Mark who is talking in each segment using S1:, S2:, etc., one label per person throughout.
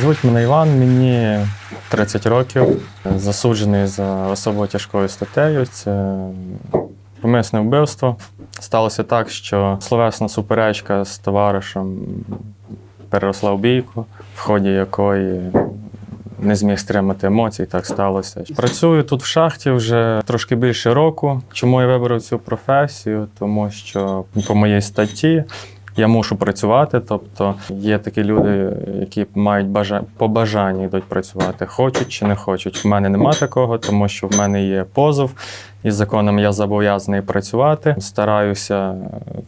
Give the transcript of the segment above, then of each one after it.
S1: Звуть мене Іван, мені 30 років. Засуджений за особо тяжкою статтею. Це помисне вбивство. Сталося так, що словесна суперечка з товаришем переросла в бійку, в ході якої не зміг стримати емоцій, так сталося. Працюю тут в шахті вже трошки більше року. Чому я вибрав цю професію? Тому що по моїй статті я мушу працювати. Тобто є такі люди, які мають бажа... по бажанні йдуть працювати, хочуть чи не хочуть. В мене нема такого, тому що в мене є позов, і законом я зобов'язаний працювати. Стараюся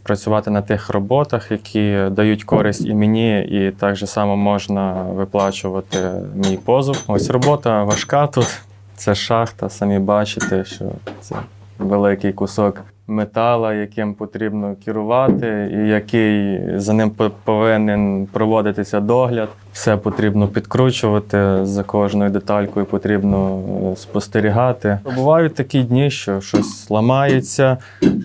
S1: працювати на тих роботах, які дають користь і мені, і так само можна виплачувати мій позов. Ось робота важка тут. Це шахта, самі бачите, що це великий кусок метала, яким потрібно керувати, і який за ним по- повинен проводитися догляд. Все потрібно підкручувати за кожною деталькою, потрібно е, спостерігати. Бувають такі дні, що щось ламається.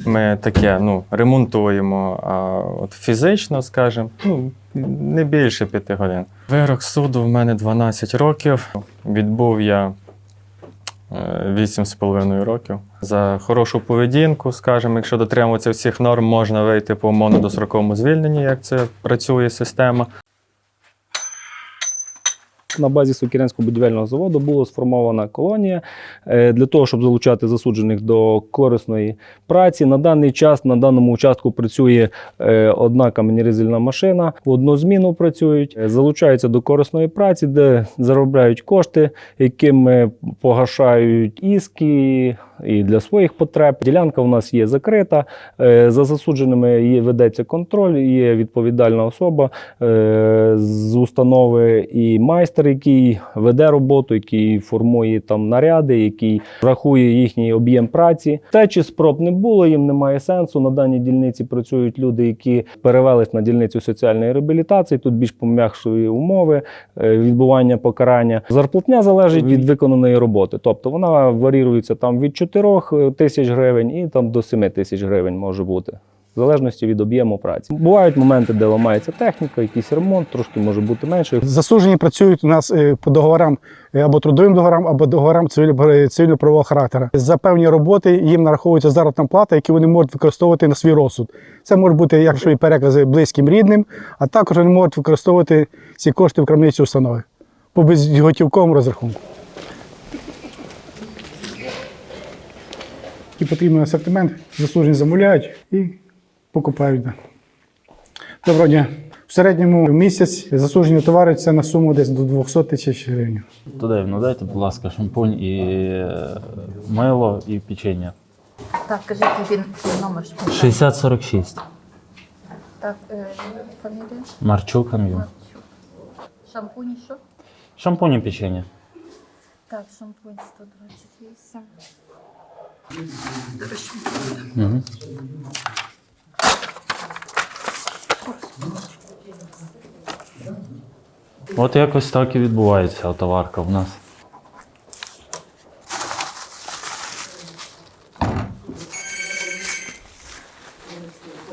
S1: Ми таке ну, ремонтуємо. А от фізично, скажімо, ну, не більше п'яти годин. Вирок суду в мене 12 років. Відбув я е, Вісім з половиною років. За хорошу поведінку, скажімо, якщо дотримуватися всіх норм, можна вийти по умовно достроковому звільненні, як це працює система.
S2: На базі Сокірянського будівельного заводу була сформована колонія е, для того, щоб залучати засуджених до корисної праці. На даний час на даному участку працює е, одна каменірізельна машина, в одну зміну працюють, е, залучаються до корисної праці, де заробляють кошти, якими погашають іски і для своїх потреб. Ділянка у нас є закрита. е, За засудженими є ведеться контроль, є відповідальна особа е, з установи і майстер, який веде роботу, який формує там наряди, який рахує їхній об'єм праці. Те, чи спроб не було, їм немає сенсу. На даній дільниці працюють люди, які перевелись на дільницю соціальної реабілітації. Тут більш пом'якшої умови е, відбування покарання. Зарплатня залежить від виконаної роботи, тобто вона варірується там від 4 тисяч гривень і там до 7 тисяч гривень може бути. В залежності від об'єму праці. Бувають моменти, де ламається техніка, якийсь ремонт, трошки може бути менше.
S3: Засуджені працюють у нас е, по договорам е, або трудовим договорам, або договорам цивільно- цивільно-правового характеру. За певні роботи їм нараховується заробітна плата, яку вони можуть використовувати на свій розсуд. Це можуть бути якщо і перекази близьким рідним, а також вони можуть використовувати ці кошти в крамниці установи по безготівковому розрахунку. І потрібний асортимент засуджені замовляють і покупають. да. Доброго дня. В середньому в місяць засуджені товари це на суму десь до 200 тисяч гривень.
S4: Туди ну дайте, будь ласка, шампунь і е, мило і печення.
S5: Так, кажіть, який він номер шпиталю?
S4: 6046.
S5: Так, е, фамілія?
S4: Марчук Анвін.
S5: Марчук. Шампуні що?
S4: Шампунь і печення.
S5: Так, шампунь 128.
S4: От якось так і відбувається товарка в нас.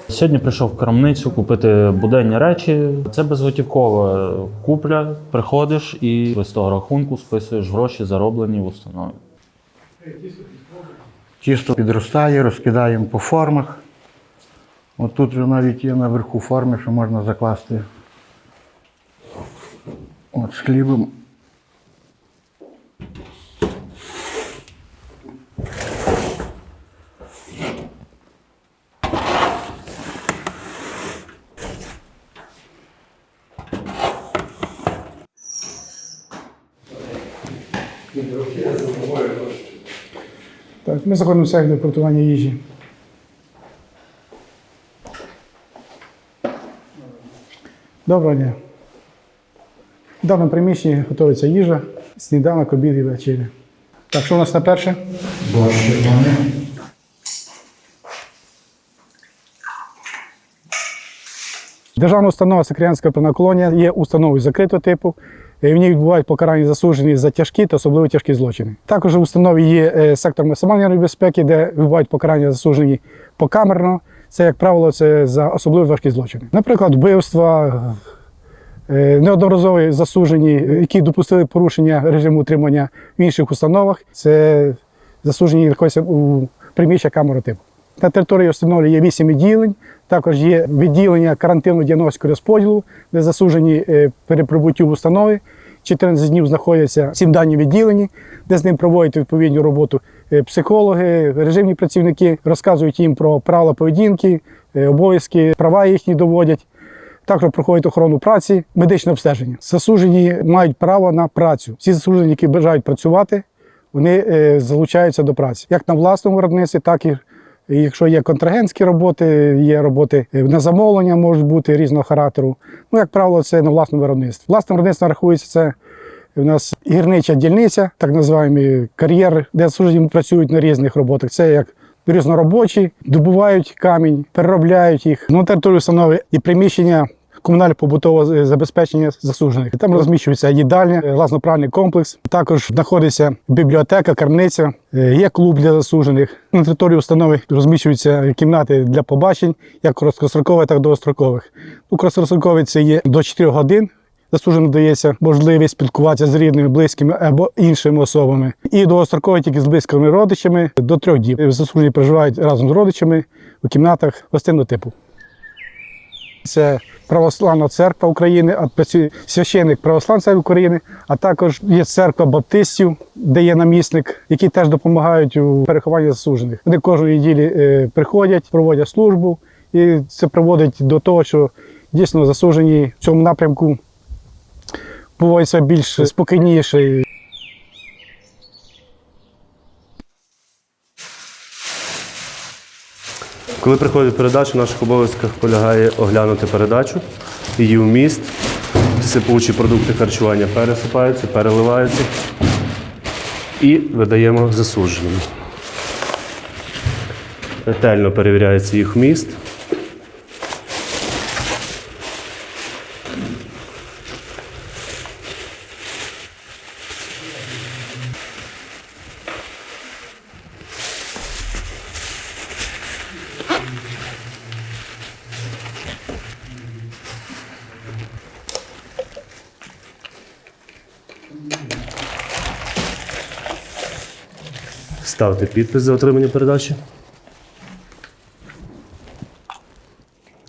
S4: Сьогодні прийшов в крамницю купити буденні речі. Це безготівкова купля. Приходиш і з того рахунку списуєш гроші, зароблені в установі.
S6: Тісто підростає, розкидаємо по формах. От тут вже навіть є наверху форми, що можна закласти от з хлібом.
S3: Так, ми заходимо в сектор приготування їжі. Доброго дня. В даному приміщенні готується їжа, сніданок, обід і вечеря. Так, що у нас на перше? Державна установа Секретарська певна колонія є установою закритого типу. І В ній відбувають покарання засуджені за тяжкі та особливо тяжкі злочини. Також в установі є е, сектор максимальної безпеки, де відбувають покарання засуджені покамерно. Це, як правило, це за особливо важкі злочини. Наприклад, вбивства, Е, Неодноразові засуджені, які допустили порушення режиму утримання в інших установах. Це засуджені знаходяться у приміщенні камери типу. На території установи є 8 відділень. Також є відділення карантинно діагностики розподілу, де засуджені е, при прибуттю в установи. 14 днів знаходяться в цім дані відділенні, де з ним проводять відповідну роботу е, психологи, режимні працівники, розказують їм про правила поведінки, е, обов'язки, права їхні доводять. Також проходять охорону праці, медичне обстеження. Засуджені мають право на працю. Всі засуджені, які бажають працювати, вони залучаються до праці як на власному виробництві, так і якщо є контрагентські роботи, є роботи е, на замовлення, можуть бути різного характеру. Ну, як правило, це на власному виробництві. Власне виробництво рахується це. У нас гірнича дільниця, так називаємо кар'єр, де засуджені працюють на різних роботах. Це як різноробочі, добувають камінь, переробляють їх. На території установи і приміщення комунально-побутового забезпечення засуджених. Там розміщується їдальня, власно-пральний комплекс. Також знаходиться бібліотека, крамниця, е, є клуб для засуджених. На території установи розміщуються кімнати для побачень, як короткострокових, так і довгострокових. У короткостроковій це є до 4 годин. Засудженим дається можливість спілкуватися з рідними, близькими або іншими особами. І довгострокові тільки з близькими родичами до трьох діб. Засуджені проживають разом з родичами у кімнатах гостинного типу. Це Православна церква України, а працює священник Православної України, а також є церква баптистів, де є намісник, які теж допомагають у перехованні засуджених. Вони кожної неділі е, приходять, проводять службу, і це приводить до того, що дійсно засуджені в цьому напрямку поводяться більш спокійніше.
S7: Коли приходить передача, в наших обов'язках полягає оглянути передачу, її вміст. Сипучі продукти харчування пересипаються, переливаються і видаємо засудженим. Ретельно перевіряється їх вміст. Ставте підпис за отримання передачі.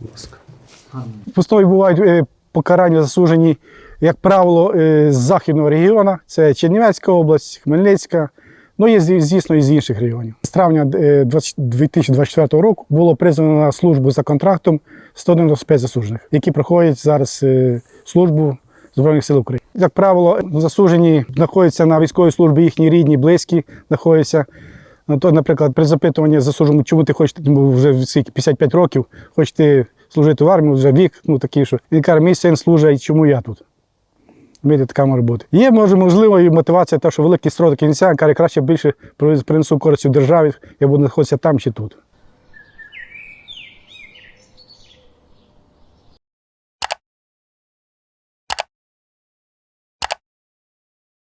S7: Будь ласка.
S3: В бувають е, покарання засуджені, як правило, е, з західного регіону. Це Чернівецька область, Хмельницька. Ну, є, звісно, і з інших регіонів. З травня е, 20 2024 року було призвано на службу за контрактом 195 засуджених, які проходять зараз е, службу Збройних сил України. Як правило, засуджені знаходяться на військовій службі, їхні рідні, близькі знаходяться. Ну, то, наприклад, при запитуванні засудженому, чому ти хочеш, вже скільки, 55 років, хочеш ти служити в армії, вже вік, ну такий, що він каже, мій син служить, чому я тут? Розумієте, така може бути. Є, може, можливо, і мотивація, те, що великий строк кінця, каже, краще більше принесу користь у державі, я буду знаходитися там чи тут.